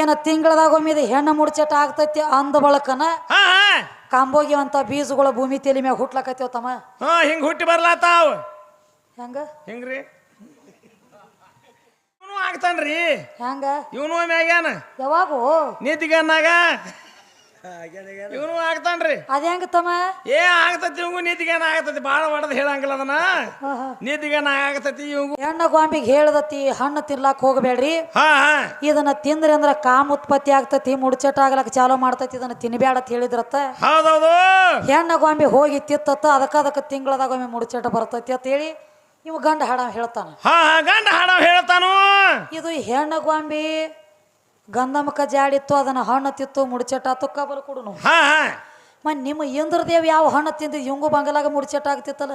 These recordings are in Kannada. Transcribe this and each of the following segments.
ಏನ ತಿಂಗಳದಾಗ ಹೆಣ್ಣು ಮುಡ್ಚಟ ಆಗ್ತೈತಿ ಅಂದ ಬಳಕನ ಹಾ ಕಾಂಬೋಗಿವಂತ ಬೀಜಗಳ ಭೂಮಿ ತೆಲಿ ಮ್ಯಾಗ ಹುಟ್ಲಕತ್ತೀವ ತಮ್ಮ. ಹಾ ಹಿಂಗ್ ಹುಟ್ಟಿ ಬರ್ಲಾತಾವ್ ಹೆಂಗ? ಹೆಂಗ್ರಿ. ಇವನು ಆಗ್ತಾನ್ರಿ. ಹೆಂಗ? ಇವನು ಮ್ಯಾಗ್ಯಾನ ಯಾವಾಗೂ? ನೀತಿಗನ್ನಾಗ ಇವನು ಆಗ್ತಾನ್ರಿ. ಅದ ಹೆಂಗ ತಮ್ಮ? ಏ ಆಗ್ತತಿ ಇವಂಗು ನೀತಿಗೇನ ಆಗತೈತಿ ಬಾಳ ಹೊಡೆದ್ ಹೇಳಂಗಿಲ್ಲ ಅದನ್ನ. ನೀತಿಗೇನ ಆಗತೈತಿ ಇವಂಗು. ಹೆಣ್ಣ ಗೊಂಬಿಗೆ ಹೇಳ್ದತಿ ಹಣ್ಣು ತಿನ್ಲಾಕ್ ಹೋಗಬೇಡ್ರಿ. ಹಾ ಹಾ. ಇದನ್ನ ತಿಂದ್ರಿ ಅಂದ್ರ ಕಾಮ ಉತ್ಪತ್ತಿ ಆಗ್ತತಿ ಮುಡ್ಚಟ ಆಗ್ಲಕ್ ಚಾಲೋ ಮಾಡ್ತತಿ ಇದನ್ನ ತಿನ್ಬೇಡ ಅಂತ ಹೇಳಿದ್ರತ್ತ. ಹೌದೌದು. ಹೆಣ್ಣ ಗೊಂಬಿ ಹೋಗಿ ತಿತ್ತತ್ತ ಅದಕ್ಕ ಅದಕ್ಕ ತಿಂಗಳದಾಗ ಒಮ್ಮೆ ಮುಡ್ಚಟ ಬರ್ತತಿ ಅಂತ ಹೇಳಿ ಇವ ಗಂಡ ಹಾಡ ಹೇಳ್ತಾನ. ಹಾ ಹಾ ಗಂಡ ಹಾಡ ಹೇಳ್ತಾನು. ಇದು ಹೆಣ್ಣ ಗೊಂಬಿ ಗಂಧಮಕ ಜಾಡಿತ್ತು ಅದನ್ನ ಹಣ್ಣು ತಿತ್ತು ಮುಡ್ಚಟ ತುಕ್ಕ ಬಲ ಕೊಡುನು. ಹಾ ಹಾ. ಮ ನಿಮ್ಮ ಇಂದ್ರದೇವ್ ಯಾವ ಹಣ್ಣು ತಿಂದ ಇವಂಗು ಬಂಗಲಾಗ ಮುಡ್ಚಟ ಆಗ್ತಿತ್ತಲ್ಲ?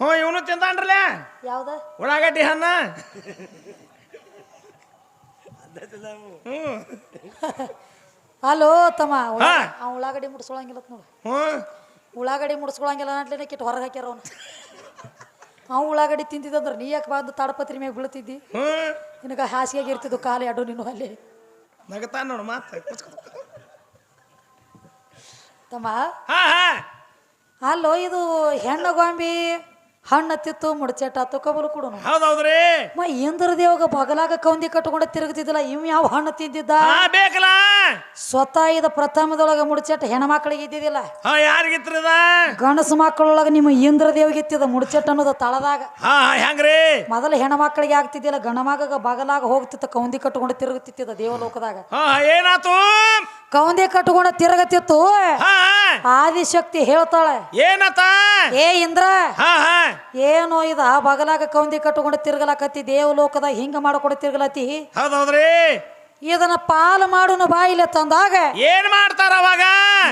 ಹ್ಞೂ ಇವನು ತಿಂದಾನ್ರಲ್ಲ ಯಾವ್ದ? ಉಳ್ಳಾಗಡ್ಡಿ ಹಣ್ಣ. ಹ್ಞೂ. ಅಲೋ ತಮ್ಮ ಉಳ್ಳ-. ಆ ಉಳ್ಳಾಗಡ್ಡಿ ಮುಡ್ಸ್ಕೊಳಂಗಿಲ್ಲ ನೋಡು. ಹ್ಞೂ. ಉಳ್ಳಾಗಡ್ಡಿ ಮುಡ್ಸ್ಕೊಳಂಗಿಲ್ಲ ಅಂಟ್ಲೇನೆ ಕಿಟ್ಟು ಹೊರಗೆ ಹಾಕ್ಯಾರ ಅವನು. ಅವ್ ಉಳ್ಳಾಗಡ್ಡಿ ತಿಂತಿದ್ದಂದ್ರೆ ನೀ ಯಾಕೆ ಬಂದು ತಾಡಪತ್ರಿ ಮ್ಯಾಗ ಬೀಳ್ತಿದ್ದಿ? ಹ್ಞೂ. ನಿನಗ ಹಾಸಿಗೆ ಇರ್ತಿದ್ದು ಕಾಲು ಎರಡು ನೀನು ಅಲ್ಲಿ. ನಗತಾನ ನೋಡು ಮಾತು ತಮ್ಮ ಹಾ ಹಾ. ಅಲ್ಲೋ ಇದು ಹೆಣ್ಣು ಗೊಂಬಿ ಹಣ್ಣು ತಿತ್ತು ಮುಡ್ಚಟ ಕಬಲು ಕೊಡು ಹೌದೌದ್ರಿ. ಮ ಇಂದ್ರ ದೇವಗ ಬಗಲಾಗ ಕೌಂದಿ ಕಟ್ಕೊಂಡು ತಿರುಗ್ತಿದ್ದಿಲ್ಲ ಇವ್ ಯಾವ ಹಣ್ಣು ತಿಂದಿದ್ದ? ಬೇಕಲ್ಲ. ಸ್ವತಃ ಇದ ಪ್ರಥಮದೊಳಗ ಮುಡಚೆಟ್ ಹೆಣ್ಮಕ್ಳಿಗೆ ಇದ್ದಿದ್ದಿಲ್ಲ. ಹಾ ಯಾರಿಗಿತ್ರದ ಗಂಡಸು ಮಕ್ಕಳೊಳಗ ನಿಮ್ಮ ಇಂದ್ರ ದೇವ್ಗೆ ಇತ್ತಿದ ಮುಡಚೆಟ್ ಅನ್ನೋದು ತಳದಾಗ. ಹೆಂಗ್ರಿ? ಮೊದಲು ಹೆಣ್ಮಕ್ಳಿಗೆ ಆಗ್ತಿದ್ದಿಲ್ಲ ಗಣಮಗ ಬಗಲಾಗ ಹೋಗ್ತಿತ್ತ ಕೌಂದಿ ಕಟ್ಕೊಂಡು ತಿರುಗುತ್ತಿದ್ದ ದೇವಲೋಕದಾಗ. ಏನಾತು? ಕೌಂದಿ ಕಟ್ಕೊಂಡು ತಿರುಗತಿತ್ತು ಆದಿಶಕ್ತಿ ಹೇಳ್ತಾಳೆ ಏನತ್ತ ಏ ಇಂದ್ರ ಏನೋ ಇದ ಬಗಲಾಗ ಕೌಂದಿ ಕಟ್ಕೊಂಡು ತಿರ್ಗಲಕತ್ತಿ ದೇವಲೋಕದ ಹಿಂಗ ಮಾಡ್ಕೊಂಡು ತಿರ್ಗಲತ್ತಿ. ಹೌದೌದ್ರಿ? ಇದನ್ನ ಪಾಲು ಮಾಡುನು ಬಾಯಿಲೆ ತಂದಾಗ ಏನ್ ಮಾಡ್ತಾರ ಅವಾಗ?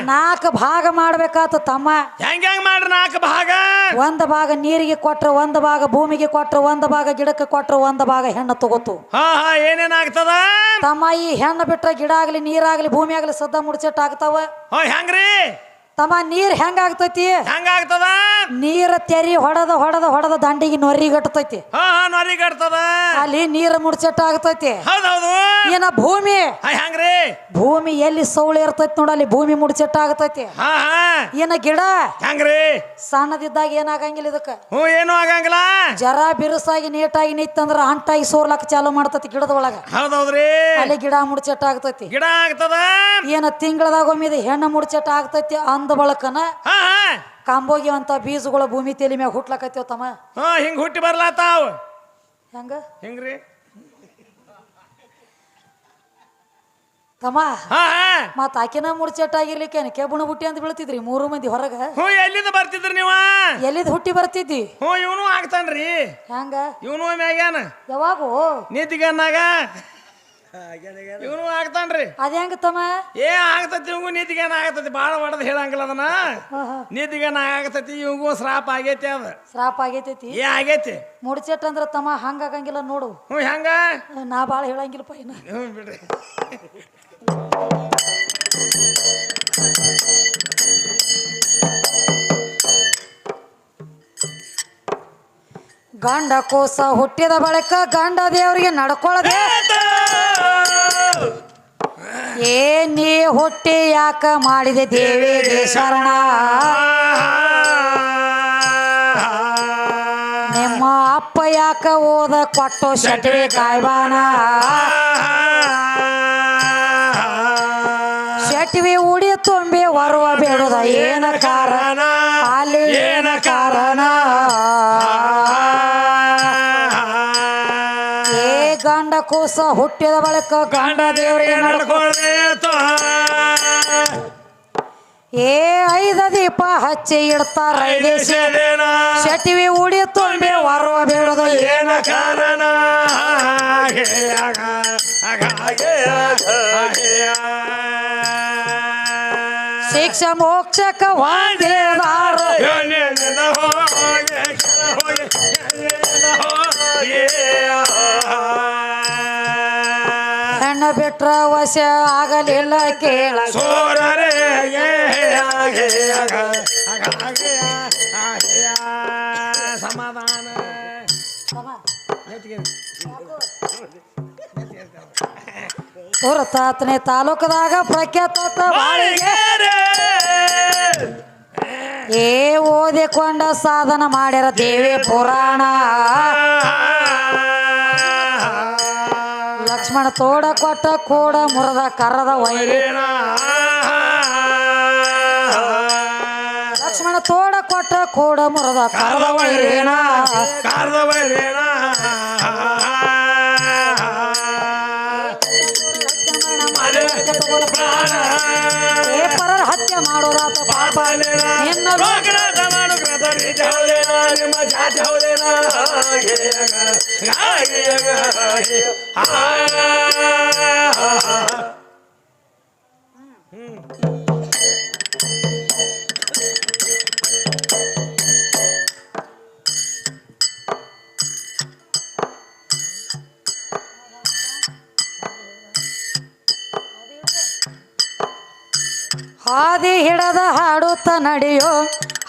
ನಾಲ್ಕು ಭಾಗ ಮಾಡ್ಬೇಕಾತ ತಮ್ಮ. ಹೆಂಗ್ ಹೆಂಗ್ ಮಾಡ್ರಿ ನಾಲ್ಕು ಭಾಗ? ಒಂದ್ ಭಾಗ ನೀರಿಗೆ ಕೊಟ್ರ ಒಂದ್ ಭಾಗ ಭೂಮಿಗೆ ಕೊಟ್ರ ಒಂದ್ ಭಾಗ ಗಿಡಕ್ಕೆ ಕೊಟ್ರ ಒಂದ್ ಭಾಗ ಹೆಣ್ಣು ತಗೋತು. ಹಾ ಹಾ ಏನೇನ್ ಆಗ್ತದ? ತಮ್ಮ ಈ ಹೆಣ್ಣು ಬಿಟ್ರ ಗಿಡ ಆಗ್ಲಿ ನೀರಾಗ್ಲಿ ಭೂಮಿ ಆಗ್ಲಿ ಸದ್ದ ಮುಡ್ಚಟ್ ಆಗ್ತಾವ. ಹಾ ಹೆಂಗ್ರಿ? ತಮ್ಮ ನೀರ್ ಹೆಂಗ್ ಆಗ್ತೈತಿ? ಹೆಂಗ ಆಗ್ತದ? ನೀರ ತೆರಿ ಹೊಡೆದ ಹೊಡೆದ ಹೊಡೆದ ದಂಡಿಗೆ ನೊರಿ ಗಟ್ಟತೈತಿ. ಹಾ ಹಾ ನೊರಿ ಕಟ್ತದ ಅಲ್ಲಿ ನೀರ ಮುಡ್ಚಟ್ಟ ಆಗತೈತಿ. ಹೌದೌದು. ಏನ ಭೂಮಿ? ಹಾ ಹೆಂಗ್ರಿ. ಭೂಮಿ ಎಲ್ಲಿ ಸೌಳಿ ಇರ್ತೈತಿ ನೋಡ ಅಲ್ಲಿ ಭೂಮಿ ಮುಡ್ಚಟ್ಟ ಆಗತೈತಿ. ಹಾ ಹಾ. ಏನ ಗಿಡ? ಹೆಂಗ್ರಿ. ಸಣ್ಣದಿದ್ದಾಗ ಏನಾಗಂಗಿಲ್ಲ ಇದಕ್ಕ. ಹ್ಞೂ ಏನು ಆಗಂಗಿಲ್ಲ. ಜರ ಬಿರುಸಾಗಿ ನೀಟಾಗಿ ನಿತ್ತಂದ್ರ ಅಂಟಾಗಿ ಸೋರ್ಲಾಕ ಚಾಲು ಮಾಡತೈತಿ ಗಿಡದ ಒಳಗ. ಹೌದೌದ್ರಿ. ಅಲ್ಲಿ ಗಿಡ ಮುಡ್ಚಟ್ಟ ಆಗ್ತೈತಿ. ಗಿಡ ಆಗ್ತದ. ಏನ ತಿಂಗಳದಾಗ ಒಮ್ಮೆ ಇದು ಹೆಣ್ಣು ಆಗತೈತಿ ಆಗ್ತೈತಿ ಅಂದ ಬಳಕನ. ಹಾ ಹಾ. ಕಾಂಬೋಗಿವಂತ ಬೀಜಗಳ ಭೂಮಿ ತೇಲಿ ಮ್ಯಾಗ ಹುಟ್ಲಕತ್ತೇವ ತಮ್ಮ? ಹಾ ಹಿಂಗ್ ಹುಟ್ಟಿ ಬರ್ಲಾತಾವ್ ಹೆಂಗ? ಹೆಂಗ್ರಿ? ತಮ್ಮ ಹಾ ಹಾ. ಮತ್ ಆಕಿನ ಮುಡ್ಚೆಟ್ ಆಗಿರ್ಲಿಕ್ಕೆ ಕೆಬ್ಬಣ ಬುಟ್ಟಿ ಅಂತ ಬೀಳ್ತಿದ್ರಿ ಮೂರು ಮಂದಿ ಹೊರಗ? ಹ್ಞೂ ಎಲ್ಲಿಂದ ಬರ್ತಿದ್ರಿ ನೀವ? ಎಲ್ಲಿದ್ ಹುಟ್ಟಿ ಬರ್ತಿದ್ದಿ? ಹ್ಞೂ ಇವನು ಆಗ್ತಾನ್ರಿ. ಹೆಂಗ? ಇವನು ಮ್ಯಾಗ್ಯಾನ? ಯಾವಾಗೂ? ನೀತಿಗನ್ನಾಗ ಇವನು ಆಗ್ತಾನ್ರಿ. ಅದ ಹೆಂಗ ತಮ್ಮ? ಏ ಆಗ್ತತಿ ಇವಂಗು ನೀತಿಗೇನ ಆಗತೈತಿ? ಬಾಳ ಹೊಡೆದ್ ಹೇಳಂಗಿಲ್ಲ ಅದನ್ನ. ನೀತಿಗೇನ ಆಗತೈತಿ? ಇವಂಗು ಶ್ರಾಪ ಆಗೈತಿ ಅದ. ಶ್ರಾಪ ಆಗೈತೈತಿ? ಏ ಆಗೈತಿ. ಮುಡಚೆಟ್ ಅಂದ್ರ ತಮ್ಮ ಹಂಗ ಆಗಂಗಿಲ್ಲ ನೋಡು. ಹ್ಞೂ ಹೆಂಗ? ನಾ ಬಾಳ ಹೇಳಂಗಿಲ್ಲ ಪೈನ ಹ್ಞೂ ಬಿಡ್ರಿ. ಗಂಡ ಕೋಸ ಹುಟ್ಟಿದ ಬಳಿಕ ಗಂಡ ದೇವರಿಗೆ ನಡ್ಕೊಳ್ಳದೆ ಏ ನೀ ಹುಟ್ಟಿ ಯಾಕ ಮಾಡಿದೆ ದೇವೇ ಶರಣ? ನಿಮ್ಮ ಅಪ್ಪ ಯಾಕ ಓದ ಕೊಟ್ಟು ಶಟ್ವೆ ಕಾಯ್ಬಾನ? ಶಟ್ವಿ ಉಡಿ ತುಂಬಿ ಬರುವ ಬೇಡದ ಏನ ಕಾರಣ? ಅಲ್ಲಿ ಏನ ಕಾರಣ. ಕೂಸ ಹುಟ್ಟಿದ ಬಳಿಕ ಗಂಡ ದೇವರಿಗೆ ಏ ಐದ ದೀಪ ಹಚ್ಚಿ ಇಡ್ತಾರ ಶಟಿವಿ ಉಡಿ ತುಂಬಿ ಹೊರುವ ಬೇಡದು ಏನ ಕಾರಣ? ಶಿಕ್ಷ ಮೋಕ್ಷಕ ಹೊಂದಿದಾರ ಹೆಣ್ಣ ಬಿಟ್ರ ವಶ ಆಗಲಿಲ್ಲ ಕೇಳ. ಸೋರರೆ ಸಮಾಧಾನ. ತಾತನೆ ತಾಲೂಕದಾಗ ಪ್ರಖ್ಯಾತ ಏ ಓದಿಕೊಂಡ ಸಾಧನ ಮಾಡ್ಯಾರ ದೇವಿ ಪುರಾಣ. ಲಕ್ಷ್ಮಣ ತೋಡ ಕೊಟ್ಟ ಕೋಡ ಮುರದ ಕರದ ವೈರಿ. ಲಕ್ಷ್ಮಣ ತೋಡ ಕೊಟ್ಟ ಕೋಡ ಮುರದ ಕರದ ವೈರೇನ? ಏ ಪರರ ಹತ್ಯೆ ಮಾಡೋದಾತ ಪಾಪ. ನಿನ್ನ ಹಾದಿ ಹಿಡದ ಹಾಡುತ್ತ ನಡೆಯೋ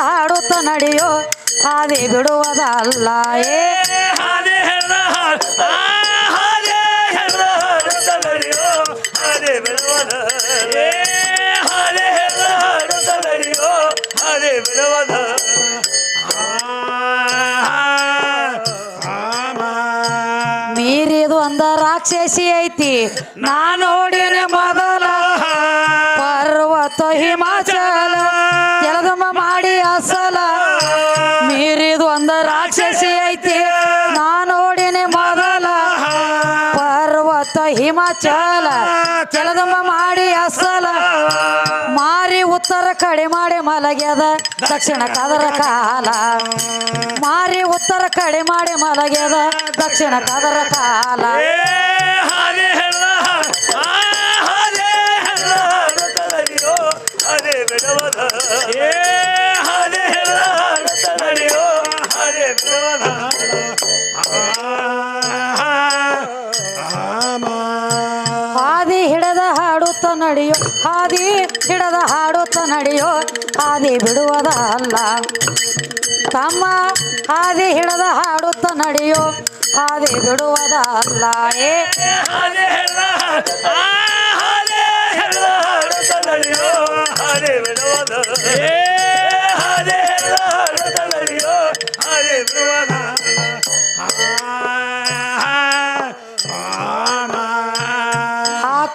ಹಾಡುತ್ತ ನಡೆಯೋ ಹಾದಿ ಬಿಡುವುದ ಅಲ್ಲ ತಮ್ಮ ಹಾದಿ ಹಿಡದ ಹಾಡುತ್ತ ನಡೆಯೋ ಹಾದಿ ಏ ಮೀರಿದು ಅಂದ ರಾಕ್ಷಸಿ ಐತಿ ನಾನು ನೋಡಿನ ಮೊದಲ. ಪರ್ವತ ಹಿಮಾಚಲ ಹಿಮಾಚಲ ಚಲದಮ್ಮ ಮಾಡಿ ಅಸಲ. ಮಾರಿ ಉತ್ತರ ಕಡೆ ಮಾಡಿ ಮಲಗ್ಯದ. ದಕ್ಷಿಣ ಕದರ ಕಾಲ. ಮಾರಿ ಉತ್ತರ ಕಡೆ ಮಾಡಿ ಮಲಗ್ಯದ. ದಕ್ಷಿಣ ಕದರ ಕಾಲ. ನಡೆಯೋ ಹಾದಿ ಹಿಡದ ಹಾಡುತ್ತ ನಡೆಯೋ ಹಾದಿ ಬಿಡುವುದ ಅಲ್ಲ. ತಮ್ಮ ಹಾದಿ ಹಿಡದ ಹಾಡುತ್ತ ನಡೆಯೋ ಹಾದಿ ಬಿಡುವುದ ಅಲ್ಲ. ಏ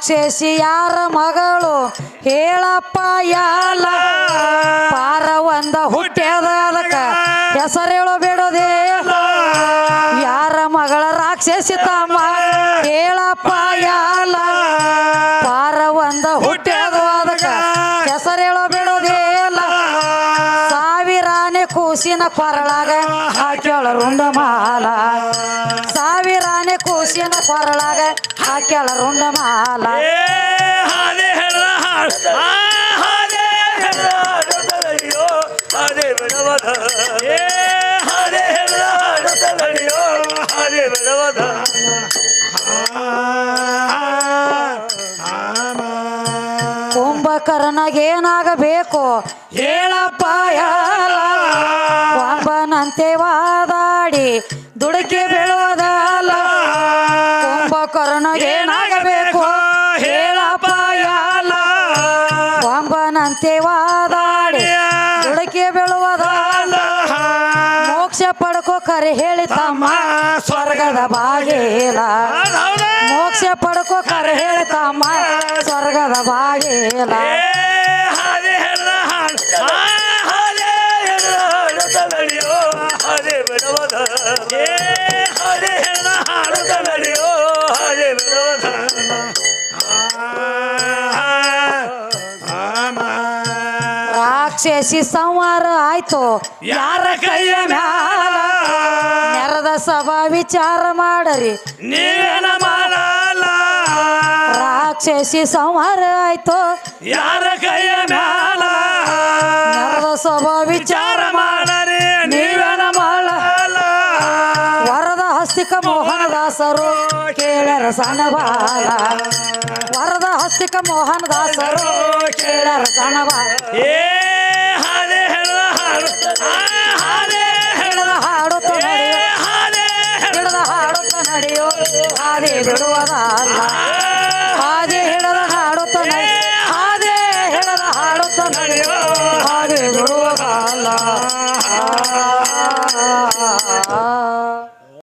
ರಾಕ್ಷಸಿ ಯಾರ ಮಗಳು? ಹೇಳಪ್ಪ, ಯಾಲ? ಪಾರ ಒಂದ ಹುಟ್ಟ್ಯದ ಅದಕ್ಕ ಹೆಸರೇಳು ಬಿಡೋದೇ ಯಾರ ಮಗಳ ರಾಕ್ಷಸಿ ತಮ್ಮ? ಹೇಳಪ್ಪ, ಯಾಲ? ಪಾರ ಒಂದ ಹುಟ್ಟ್ಯದ ಅದಕ್ಕ ಹೆಸರೇಳು ಬಿಡೋದೇಲ ಸಾವಿರಾನೆ ಕೂಸಿನ ಕೊರಳಾಗ ಹಾಕ್ಯಾಳ ರುಂಡ ಮಾಲ ಕೂಸಿನ ಕೊರಳಾಗ ಹಾಕ್ಯಾಳ ರುಂಡ ಮಾಲ. ಕುಂಭಕರ್ಣಗೇನಾಗಬೇಕು? ಹೇಳಪ್ಪ ಯಾಲ ಕೊಂಬನಂತೆ ವಾದಾಡಿ ದುಡುಕಿ ಬೀಳುವುದಲ್ಲ ಪಡ್ಕೋ ಕರೆ ಹೇಳಿ ತಮ್ಮ ಸ್ವರ್ಗದ ಬಾಗೇಲ. ಮೋಕ್ಷ ಪಡ್ಕೋ ಕರೆ ಹೇಳಿ ತಮ್ಮ ಸ್ವರ್ಗದ ಬಾಗೇಲ. ರಾಕ್ಷಸಿ ಸಂವಾರ ಆಯ್ತು. ಯಾರ ಕೈಯ ಮ್ಯಾಲ? ನೆರದ ಸಭಾ ವಿಚಾರ ಮಾಡರಿ. ನೀವೇನ ಮಾಡಲ್ಲ? ರಾಕ್ಷಸಿ ಸಂಹಾರ ಆಯ್ತು. ಯಾರ ಕೈಯ ಮ್ಯಾಲ? ನರದ ಸಭಾ ವಿಚಾರ ಮಾಡರಿ ನೀವೇನ ಮಾಡಲ್ಲ? ವರದ ಹಸ್ತಿಕ ಮೋಹನದಾಸರು ಕೇಳರ ಸಣ್ಣ ಬಾಲ ವರದ ಹಸ್ತಿಕ ಮೋಹನದಾಸರು ಕೇಳರ ಸಣ್ಣ ಬಾಲ ಏ